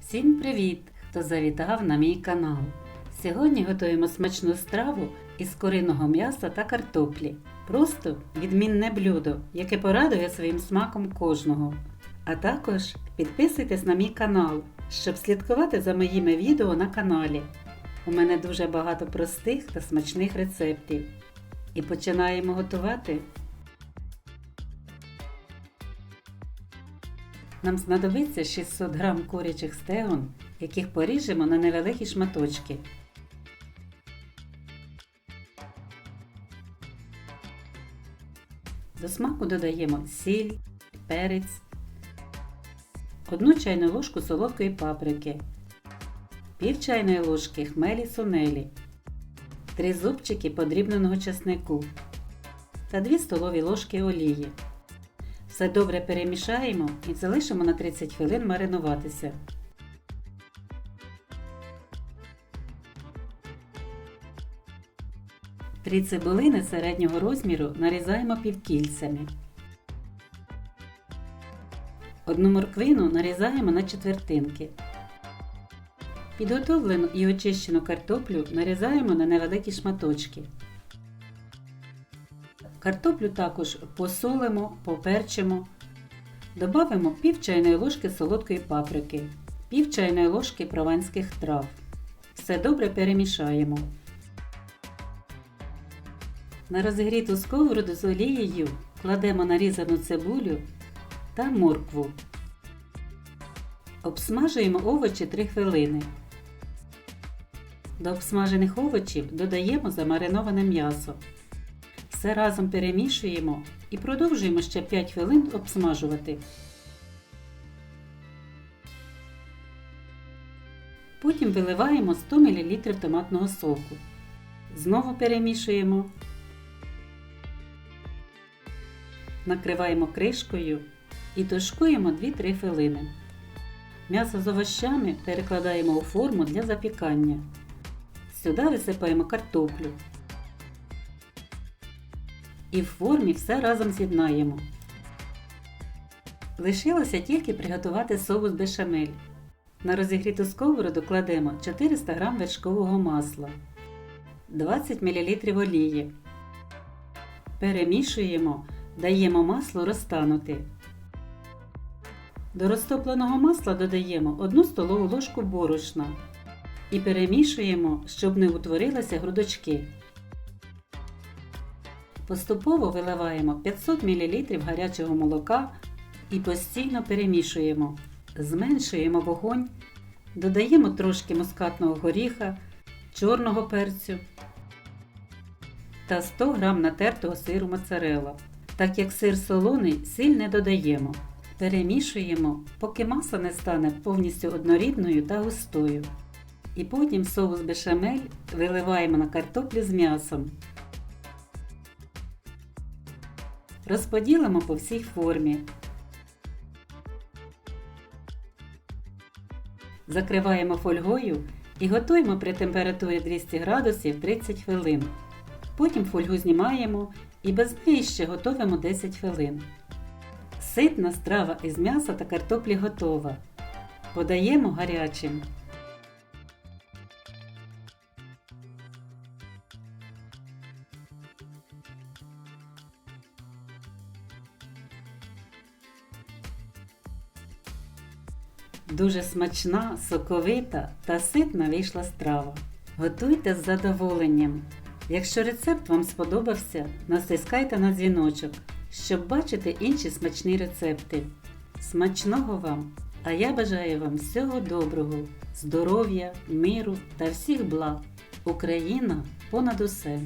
Всім привіт, хто завітав на мій канал. Сьогодні готуємо смачну страву із куриного м'яса та картоплі. Просто відмінне блюдо, яке порадує своїм смаком кожного. А також підписуйтесь на мій канал, щоб слідкувати за моїми відео на каналі. У мене дуже багато простих та смачних рецептів. І починаємо готувати. Нам знадобиться 600 г курячих стегон, яких поріжемо на невеликі шматочки. До смаку додаємо сіль, перець, 1 чайну ложку солодкої паприки, пів чайної ложки хмелі сунелі, 3 зубчики подрібненого чеснику та 2 столові ложки олії. Все добре перемішаємо і залишимо на 30 хвилин маринуватися. Три цибулини середнього розміру нарізаємо півкільцями. Одну морквину нарізаємо на четвертинки. Підготовлену і очищену картоплю нарізаємо на невеликі шматочки. Картоплю також посолимо, поперчимо. Добавимо пів чайної ложки солодкої паприки, пів чайної ложки прованських трав. Все добре перемішаємо. На розігріту сковороду з олією кладемо нарізану цибулю та моркву. Обсмажуємо овочі 3 хвилини. До обсмажених овочів додаємо замариноване м'ясо. Все разом перемішуємо і продовжуємо ще 5 хвилин обсмажувати. Потім виливаємо 100 мл томатного соку. Знову перемішуємо. Накриваємо кришкою і тушкуємо 2-3 хвилини. М'ясо з овощами перекладаємо у форму для запікання. Сюди висипаємо картоплю. І в формі все разом з'єднаємо. Лишилося тільки приготувати соус бешамель. На розігріту сковороду кладемо 400 г вершкового масла, 20 мл олії. Перемішуємо, даємо маслу розтанути. До розтопленого масла додаємо 1 столову ложку борошна і перемішуємо, щоб не утворилися грудочки. Поступово виливаємо 500 мл гарячого молока і постійно перемішуємо. Зменшуємо вогонь, додаємо трошки мускатного горіха, чорного перцю та 100 г натертого сиру моцарелла. Так як сир солоний, сіль не додаємо. Перемішуємо, поки маса не стане повністю однорідною та густою. І потім соус бешамель виливаємо на картоплю з м'ясом. Розподілимо по всій формі. Закриваємо фольгою і готуємо при температурі 200 градусів 30 хвилин. Потім фольгу знімаємо і без неї ще готуємо 10 хвилин. Ситна страва із м'яса та картоплі готова. Подаємо гарячим. Дуже смачна, соковита та ситна вийшла страва. Готуйте з задоволенням. Якщо рецепт вам сподобався, натискайте на дзвіночок, щоб бачити інші смачні рецепти. Смачного вам! А я бажаю вам всього доброго, здоров'я, миру та всіх благ. Україна понад усе!